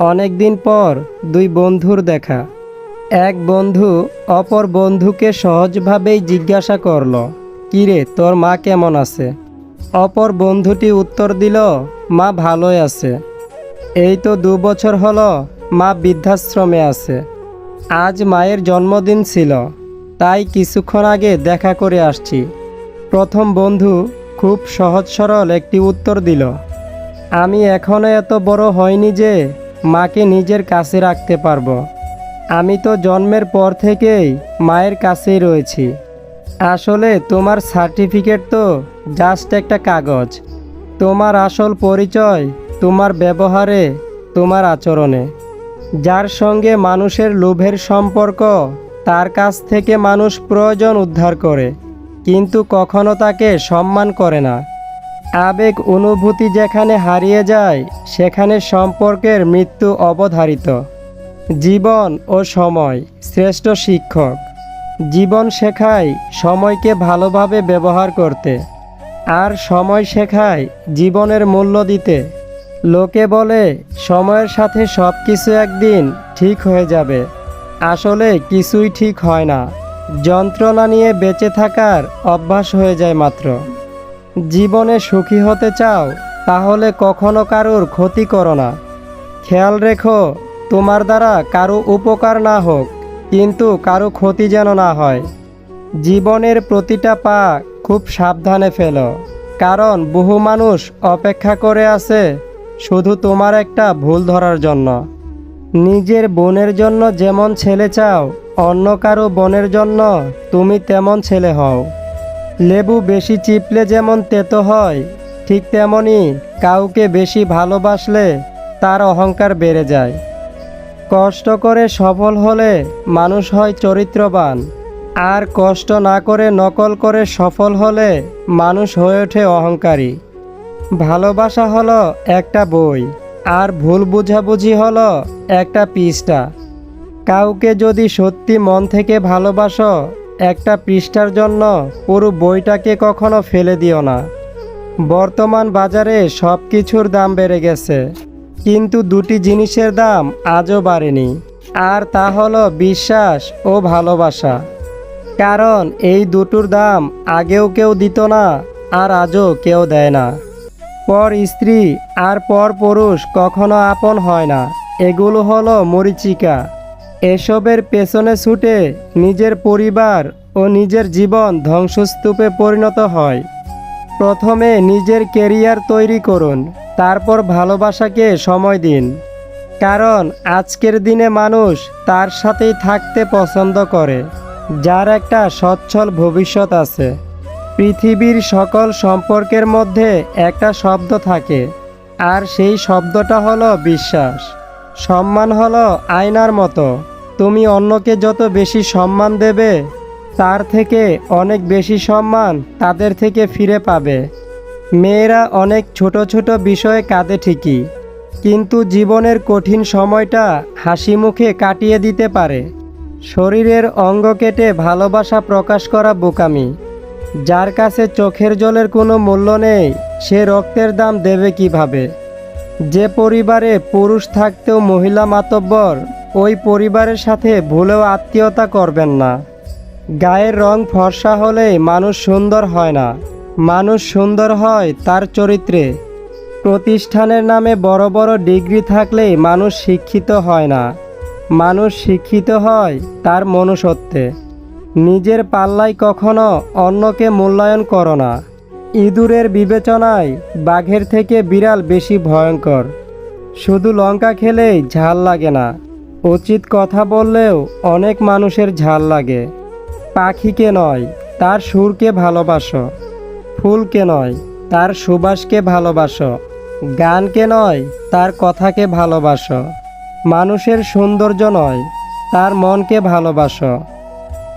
অনেক দিন পর দুই বন্ধুর দেখা। এক বন্ধু অপর বন্ধুকে সহজভাবেই জিজ্ঞাসা করল, কিরে, তোর মা কেমন আছে? অপর বন্ধুটি উত্তর দিল, মা ভালোই আছে। এই তো দু বছর হলো মা বৃদ্ধাশ্রমে আছে। আজ মায়ের জন্মদিন ছিল, তাই কিছুক্ষণ আগে দেখা করে আসছি। প্রথম বন্ধু খুব সহজ সরল একটি উত্তর দিল, আমি এখনও এত বড় হইনি যে মাকে নিজের কাছে রাখতে পারব। আমি তো জন্মের পর থেকেই মায়ের কাছেই রয়েছি। আসলে তোমার সার্টিফিকেট তো জাস্ট একটা কাগজ। তোমার আসল পরিচয় তোমার ব্যবহারে, তোমার আচরণে। যার সঙ্গে মানুষের লোভের সম্পর্ক, তার কাছ থেকে মানুষ প্রয়োজন উদ্ধার করে। কিন্তু কখনো তাকে সম্মান করে না। আবেগ অনুভূতি যেখানে হারিয়ে যায়, সেখানে সম্পর্কের মৃত্যু অবধারিত। জীবন ও সময় শ্রেষ্ঠ শিক্ষক। জীবন শেখায় সময়কে ভালোভাবে ব্যবহার করতে। আর সময় শেখায় জীবনের মূল্য দিতে। লোকে বলে, সময়ের সাথে সব কিছু একদিন ঠিক হয়ে যাবে। আসলে কিছুই ঠিক হয় না। যন্ত্রণা নিয়ে বেঁচে থাকার অভ্যাস হয়ে যায় মাত্র। জীবনে সুখী হতে চাও, তাহলে কখনো কারোর ক্ষতি করো না। খেয়াল রেখো, তোমার দ্বারা কারও উপকার না হোক, কিন্তু কারও ক্ষতি যেন না হয়। জীবনের প্রতিটা পা খুব সাবধানে ফেলো, কারণ বহু মানুষ অপেক্ষা করে আছে শুধু তোমার একটা ভুল ধরার জন্য। নিজের বোনের জন্য যেমন ছেলে চাও, অন্য কারও বোনের জন্য তুমি তেমন ছেলে হও। লেবু বেশি চিপলে যেমন তেতো হয়, ঠিক তেমনই কাউকে বেশি ভালোবাসলে তার অহংকার বেড়ে যায়। কষ্ট করে সফল হলে মানুষ হয় চরিত্রবান, আর কষ্ট না করে নকল করে সফল হলে মানুষ হয়ে ওঠে অহংকারী। ভালোবাসা হলো একটা বই, আর ভুল বুঝাবুঝি হলো একটা পৃষ্ঠা। কাউকে যদি সত্যি মন থেকে ভালোবাসো একটা পৃষ্ঠার জন্য পুরো বইটাকে কখনো ফেলে দিও না। বর্তমান বাজারে সব কিছুর দাম বেড়ে গেছে, কিন্তু দুটি জিনিসের দাম আজও বাড়েনি, আর তা হলো বিশ্বাস ও ভালোবাসা। কারণ এই দুটোর দাম আগেও কেউ দিত না, আর আজও কেউ দেয় না। পর স্ত্রী আর পর পুরুষ কখনো আপন হয় না, এগুলো হলো মরিচিকা। এসবের পেছনে ছুটে নিজের পরিবার ও নিজের জীবন ধ্বংসস্তূপে পরিণত হয়। প্রথমে নিজের কেরিয়ার তৈরি করুন, তারপর ভালোবাসাকে সময় দিন। কারণ আজকের দিনে মানুষ তার সাথেই থাকতে পছন্দ করে, যার একটা সচ্ছল ভবিষ্যৎ আছে। পৃথিবীর সকল সম্পর্কের মধ্যে একটা শব্দ থাকে, আর সেই শব্দটা হলো বিশ্বাস। সম্মান হলো আয়নার মতো। তুমি অন্যকে যত বেশি সম্মান দেবে, তার থেকে অনেক বেশি সম্মান তাদের থেকে ফিরে পাবে। মেয়েরা অনেক ছোট ছোট বিষয়ে কাঁদে ঠিকই, কিন্তু জীবনের কঠিন সময়টা হাসি মুখে কাটিয়ে দিতে পারে। শরীরের অঙ্গ কেটে ভালোবাসা প্রকাশ করা বোকামি। যার কাছে চোখের জলের কোনো মূল্য নেই, সে রক্তের দাম দেবে কীভাবে? যে পরিবারে পুরুষ থাকতেও মহিলা মাতব্বর, ওই পরিবারের সাথে ভুলেও আত্মীয়তা করবেন না। গায়ের রং ফর্সা হলেই মানুষ সুন্দর হয় না। মানুষ সুন্দর হয় তার চরিত্রে। প্রতিষ্ঠানের নামে বড় বড় ডিগ্রি থাকলেই মানুষ শিক্ষিত হয় না। মানুষ শিক্ষিত হয় তার মনুষ্যত্বে। নিজের পাল্লায় কখনো অন্যকে মূল্যায়ন করো না। ইঁদুরের বিবেচনায় বাঘের থেকে বিড়াল বেশি ভয়ঙ্কর। শুধু লঙ্কা খেলেই ঝাল লাগে না, উচিত কথা বললেও অনেক মানুষের ঝাল লাগে। পাখিকে নয়, তার সুরকে ভালোবাসো। ফুলকে নয়, তার সুবাসকে ভালোবাসো। গানকে নয়, তার কথাকে ভালোবাসো। মানুষের সৌন্দর্য নয়, তার মনকে ভালোবাসো।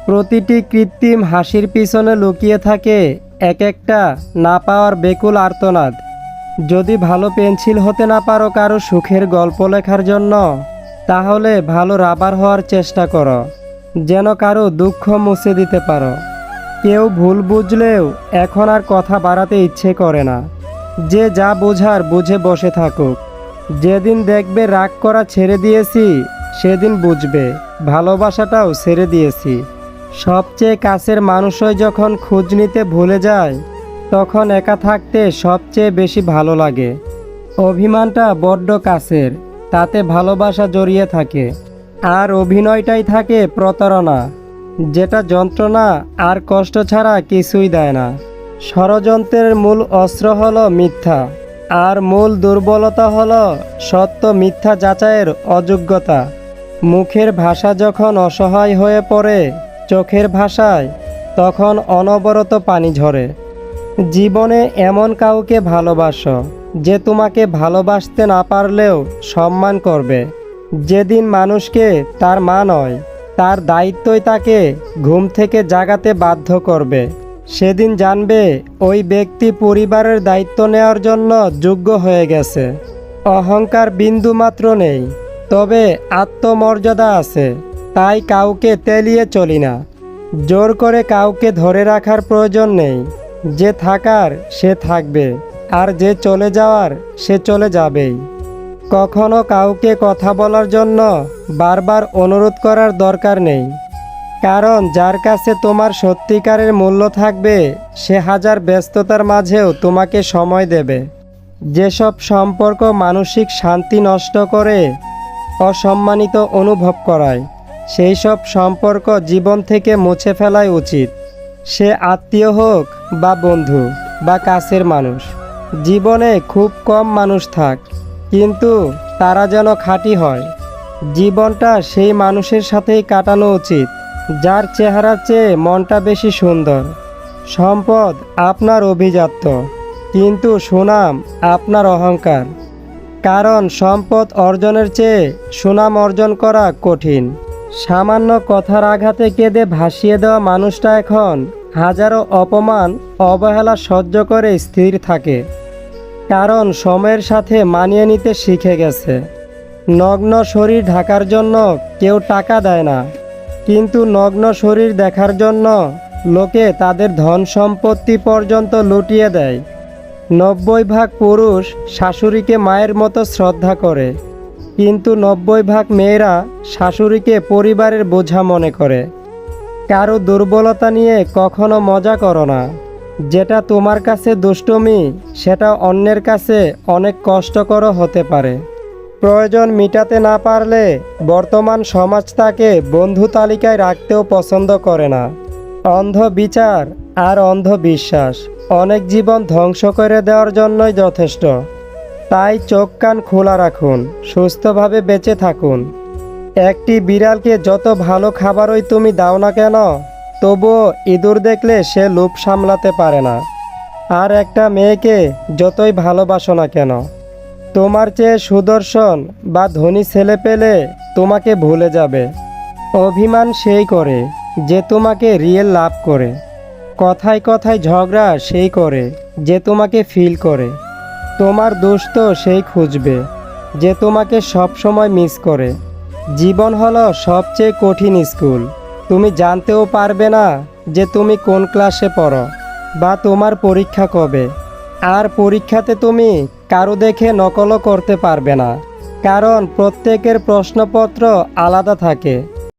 প্রতিটি কৃত্রিম হাসির পিছনে লুকিয়ে থাকে এক একটা না পাওয়ার বেকুল আর্তনাদ। যদি ভালো পেন্সিল হতে না পারো কারও সুখের গল্প লেখার জন্য, তাহলে ভালো রাবার হওয়ার চেষ্টা করো, যেন কারও দুঃখ মুছে দিতে পারো। কেউ ভুল বুঝলেও এখন আর কথা বাড়াতে ইচ্ছে করে না। যে যা বোঝার বুঝে বসে থাকুক। যেদিন দেখবে রাগ করা ছেড়ে দিয়েছি, সেদিন বুঝবে, ভালোবাসাটাও ছেড়ে দিয়েছি। সবচেয়ে কাছের মানুষই যখন খোঁজ নিতে ভুলে যায়, তখন একা থাকতে সবচেয়ে বেশি ভালো লাগে। অভিমানটা বড্ড কাছের, তাতে ভালোবাসা জড়িয়ে থাকে। আর অভিনয়টাই থাকে প্রতারণা, যেটা যন্ত্রণা আর কষ্ট ছাড়া কিছুই দেয় না। ষড়যন্ত্রের মূল অস্ত্র হলো মিথ্যা, আর মূল দুর্বলতা হলো সত্য মিথ্যা যাচাইয়ের অযোগ্যতা। মুখের ভাষা যখন অসহায় হয়ে পড়ে চোখের ভাষায়, তখন অনবরত পানি ঝরে। জীবনে এমন কাউকে ভালোবাসো, যে তোমাকে ভালোবাসতে না পারলেও সম্মান করবে। যেদিন মানুষকে তার মা নয়, তার দায়িত্বই তাকে ঘুম থেকে জাগাতে বাধ্য করবে। সেদিন জানবে, ওই ব্যক্তি পরিবারের দায়িত্ব নেওয়ার জন্য যোগ্য হয়ে গেছে। অহংকার বিন্দুমাত্র নেই, তবে আত্মমর্যাদা আছে। তাই কাউকে তেলিয়ে চলি না। জোর করে কাউকে ধরে রাখার প্রয়োজন নেই। যে থাকার, সে থাকবে। আর যে চলে যাওয়ার, সে চলে যাবেই। কখনো কাউকে কথা বলার জন্য বারবার অনুরোধ করার দরকার নেই। কারণ যার কাছে তোমার সত্যিকারের মূল্য থাকবে, সে হাজার ব্যস্ততার মাঝেও তোমাকে সময় দেবে। যেসব সম্পর্ক মানসিক শান্তি নষ্ট করে, অসম্মানিত অনুভব করায়। সেই সব সম্পর্ক জীবন থেকে মুছে ফেলাই উচিত। সে আত্মীয় হোক বা বন্ধু বা কাছের মানুষ, জীবনে খুব কম মানুষ থাক, কিন্তু তারা যেন খাঁটি হয়। জীবনটা সেই মানুষের সাথেই কাটানো উচিত, যার চেহারার চেয়ে মনটা বেশি সুন্দর। সম্পদ আপনার অভিজাত্য, কিন্তু সুনাম আপনার অহংকার। কারণ সম্পদ অর্জনের চেয়ে সুনাম অর্জন করা কঠিন। সামান্য কথার আঘাতে কেঁদে ভাসিয়ে দেওয়া মানুষটা এখন হাজারো অপমান, অবহেলা সহ্য করে স্থির থাকে। কারণ সময়ের সাথে মানিয়ে নিতে শিখে গেছে। নগ্ন শরীর ঢাকার জন্য কেউ টাকা দেয় না। কিন্তু নগ্ন শরীর দেখার জন্য লোকে তাদের ধন সম্পত্তি পর্যন্ত লুটিয়ে দেয়। নব্বই ভাগ পুরুষ শাশুড়িকে মায়ের মতো শ্রদ্ধা করে। কিন্তু নব্বই ভাগ মেয়েরা শাশুড়িকে পরিবারের বোঝা মনে করে। কারও দুর্বলতা নিয়ে কখনো মজা করো না। যেটা তোমার কাছে দুষ্টমি, সেটা অন্যের কাছে অনেক কষ্টকর হতে পারে। প্রয়োজন মিটাতে না পারলে বর্তমান সমাজ তাকে বন্ধু তালিকায় রাখতেও পছন্দ করে না। অন্ধ বিচার আর অন্ধ বিশ্বাস অনেক জীবন ধ্বংস করে দেওয়ার জন্যই যথেষ্ট। তাই চোখ কান খোলা রাখুন, সুস্থভাবে বেঁচে থাকুন। একটি বিড়ালকে যত ভালো খাবারই তুমি দাও না কেন, তবুও ইঁদুর দেখলে সে লোভ সামলাতে পারে না। আর একটা মেয়েকে যতই ভালোবাসো না কেন, তোমার চেয়ে সুদর্শন বা ধনী ছেলে পেলে তোমাকে ভুলে যাবে। অভিমান সেই করে যে তোমাকে রিয়েল লাভ করে। কথায় কথায় ঝগড়া সেই করে যে তোমাকে ফিল করে। তোমার দোষ তো সেই খুঁজবে, যে তোমাকে সব সময় মিস করে। জীবন হলো সবচেয়ে কঠিন স্কুল। তুমি জানতেও পারবে না যে তুমি কোন ক্লাসে পড়ো বা তোমার পরীক্ষা কবে। আর পরীক্ষাতে তুমি কারও দেখে নকলও করতে পারবে না, কারণ প্রত্যেকের প্রশ্নপত্র আলাদা থাকে।